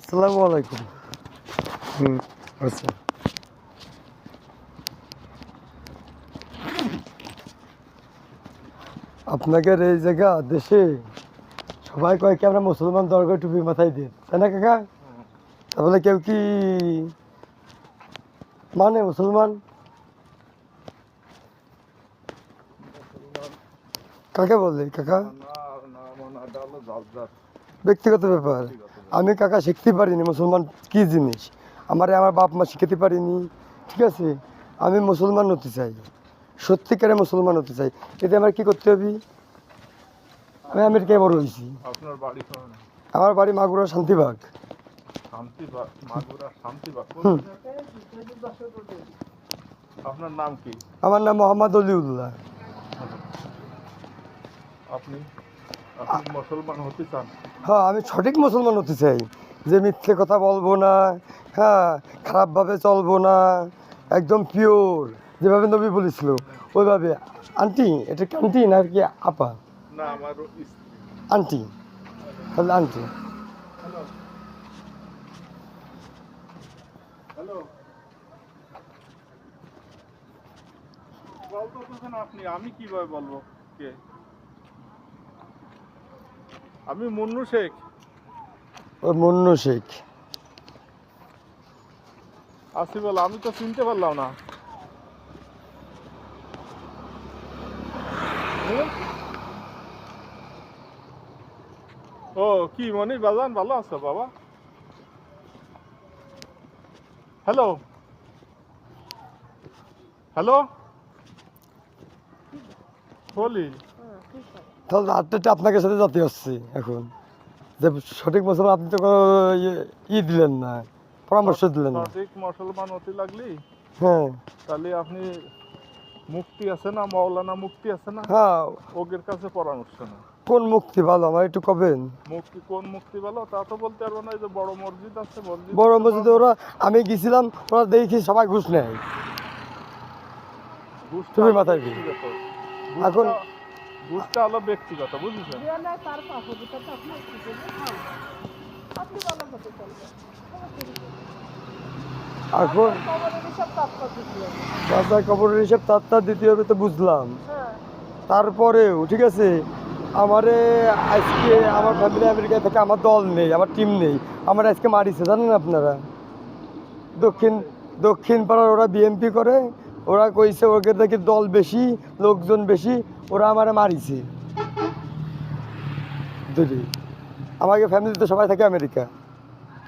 আসসালামু আলাইকুম। আচ্ছা। আপনাদের এই জায়গা, দেশে সবাই কয় কি আমরা মুসলমান দরকার টুপি মাথায় দিন তাই না, কাকা? তাহলে কেউ কি মানে মুসলমান? কাকে বলে কাকা? ব্যক্তিগত ব্যাপার। আমি কাকা শিখতে পারিনি মুসলমান কি জিনিস? আমারে আমার বাপ মা শিখাতে পারিনি ঠিক আছে? আমি মুসলমান হতে চাই সত্যিকারে মুসলমান হতে চাই। এতে আমার কি করতে হবে? আমি আমেরিকায় বড় হয়েছি। আমার বাড়ি মাগুরা শান্তিবাগ। আপনার নাম কি? আমার নাম মোহাম্মদ অলিউল্লাহ। আপনি আপনি? মুসলমান হতে চান? হ্যাঁ আমি সঠিক মুসলমান হতে চাই। যে মিথ্যে কথা বলব না হ্যাঁ খারাপভাবে চলবো না একদম পিওর যেভাবে নবী বলেছিল ওইভাবে। আন্টি এটা কি আন্টি না কি আপা? না আমার আন্টি। তাহলে আন্টি। আপনি আমি কীভাবে বলব কে? আমি মুন্নু শেখ। ও মুন্নু শেখ। আসিফুল আমি তো চিনতে পারলাম না? ও কি মনি বাজান ভালো আছো বাবা? হ্যালো? হ্যালো? বলি। তাহলে আটটা আপনাকে সাথে যেতে হচ্ছে এখন। যে সঠিক মুসলমান আপনি তো কোনো ইয়ে- ই দিলেন না পরামর্শ দিলেন না। সঠিক মুসলমান হতে লাগলি? হ্যাঁ। তাহলে আপনি মুক্তি আছে না মৌলানা মুক্তি আছে না? হ্যাঁ। ওদের কাছে পরামর্শ না কোন মুক্তি ভালো আমার একটু কবেন? মুক্তি কোন মুক্তি বলো তা তো বলতে পারব না এই যে বড় মসজিদ আছে মসজিদ বড় মসজিদে ওরা আমি গেছিলাম ওরা দেখি সবাই ঘুষ নেয়। ঘুষটা তুমি মাথায়। এখন- ঘুষটা হলো ব্যক্তিগত বুঝেছেন? তার এখন কবরের কবরের হিসেব তার তার দিতে হবে তো বুঝলাম। হ্যাঁ। তারপরেও ঠিক আছে আমারে আজকে আমার ফ্যামিলি আমেরিকায় থেকে আমার দল নেই আমার টিম নেই। আমার আজকে মারিছে জানেন আপনারা? দক্ষিণ দক্ষিণ পাড়ার ওরা বিএমপি করে ওরা কইছে ওকে নাকি দল বেশি লোকজন বেশি ওরা আমারে মারিছে। আমাকে ফ্যামিলিতে সবাই থাকে আমেরিকা।